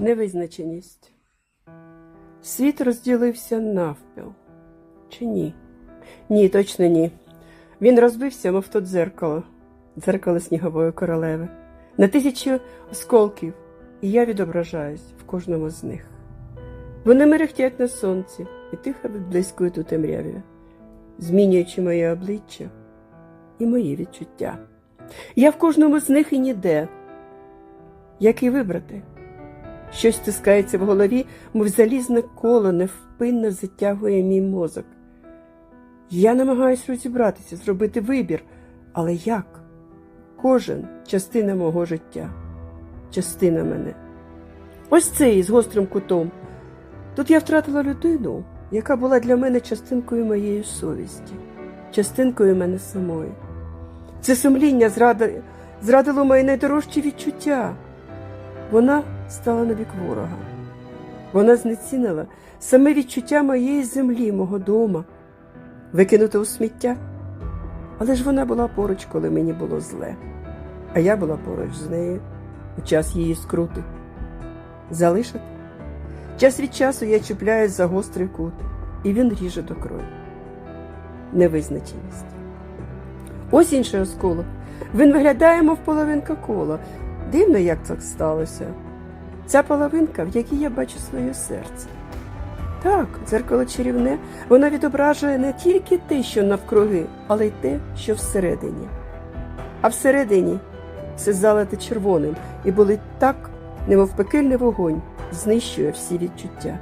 Невизначеність. Світ розділився навпіл. Чи ні? Ні, точно ні. Він розбився, мов то дзеркало, дзеркало снігової королеви, на тисячі осколків, і я відображаюсь в кожному з них. Вони мерехтять на сонці і тихо відблискують у темряві, змінюючи моє обличчя і мої відчуття. Я в кожному з них і ніде. Як і вибрати? Щось стискається в голові, мов залізне коло невпинно затягує мій мозок. Я намагаюся розібратися, зробити вибір, але як? Кожен частина мого життя, частина мене. Ось цей з гострим кутом. Тут я втратила людину, яка була для мене частинкою моєї совісті, частинкою мене самої. Це сумління зрадило мої найдорожчі відчуття. Вона стала на бік ворога. Вона знецінила саме відчуття моєї землі, мого дома, викинута у сміття. Але ж вона була поруч, коли мені було зле, а я була поруч з нею у час її скрути. Залишити? Час від часу я чіпляюсь за гострий кут, і він ріже до крові. Невизначеність. Ось інший осколок. Він виглядає, мов половинка кола. Дивно, як так сталося. Ця половинка, в якій я бачу своє серце. Так, дзеркало чарівне, воно відображує не тільки те, що навкруги, але й те, що всередині. А всередині все залите червоним і болить так, немов пекельний вогонь, знищує всі відчуття.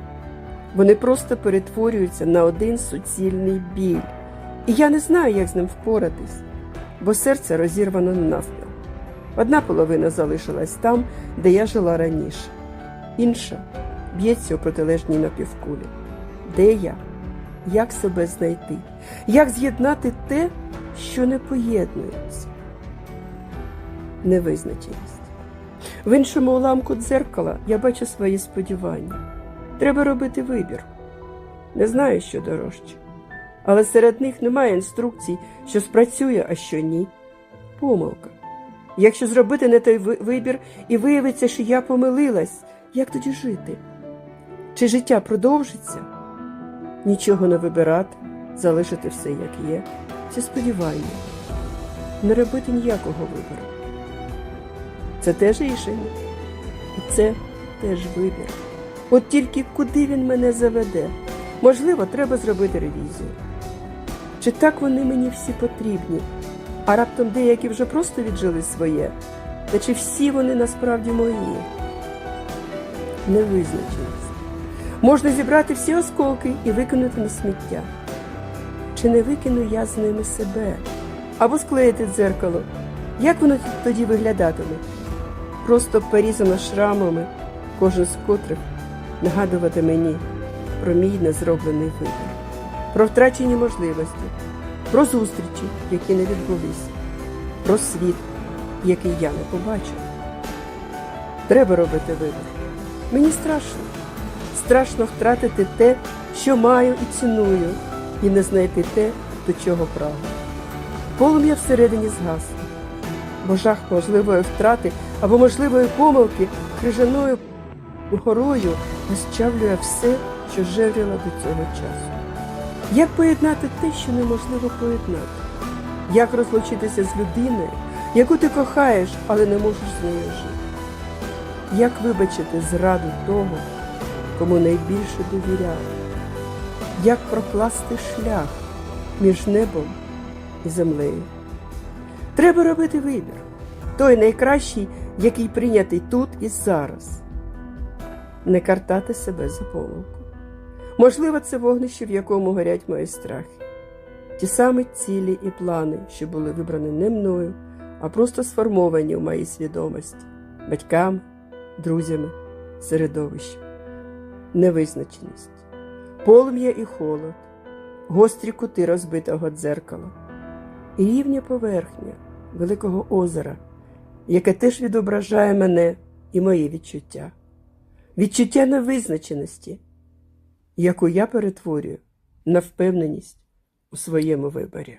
Вони просто перетворюються на один суцільний біль. І я не знаю, як з ним впоратись, бо серце розірвано навпіл. Одна половина залишилась там, де я жила раніше, інша б'ється у протилежній напівкулі. Де я? Як себе знайти? Як з'єднати те, що не поєднується? Невизначеність. В іншому уламку дзеркала я бачу свої сподівання. Треба робити вибір. Не знаю, що дорожче. Але серед них немає інструкцій, що спрацює, а що ні. Помилка. Якщо зробити не той вибір і виявиться, що я помилилась, як тоді жити? Чи життя продовжиться? Нічого не вибирати, залишити все як є. Це сподівання. Не робити ніякого вибору. Це теж рішення. І це теж вибір. От тільки куди він мене заведе? Можливо, треба зробити ревізію. Чи так вони мені всі потрібні? А раптом деякі вже просто віджили своє? Та чи всі вони насправді мої? Невизначеність. Можна зібрати всі осколки і викинути на сміття. Чи не викину я з ними себе? Або склеїти дзеркало? Як воно тоді виглядатиме? Просто порізано шрамами, кожен з котрих нагадувати мені про мій незроблений вибір, про втрачені можливості, про зустрічі, які не відбулись, про світ, який я не побачив. Треба робити вибір. Мені страшно. Страшно втратити те, що маю і ціную, і не знайти те, до чого прагну. Полум'я всередині згасло, бо жах можливої втрати або можливої помилки крижаною горою розчавлює все, що жевріло до цього часу. Як поєднати те, що неможливо поєднати? Як розлучитися з людиною, яку ти кохаєш, але не можеш з нею жити? Як вибачити зраду того, кому найбільше довіряв? Як прокласти шлях між небом і землею? Треба робити вибір, той найкращий, який прийнятий тут і зараз. Не картати себе за помилку. Можливо, це вогнище, в якому горять мої страхи. Ті самі цілі і плани, що були вибрані не мною, а просто сформовані в моїй свідомості батьками, друзями, середовищем. Невизначеність, полум'я і холод, гострі кути розбитого дзеркала, і рівня поверхня великого озера, яке теж відображає мене і мої відчуття, відчуття невизначеності, яку я перетворюю на впевненість у своєму виборі.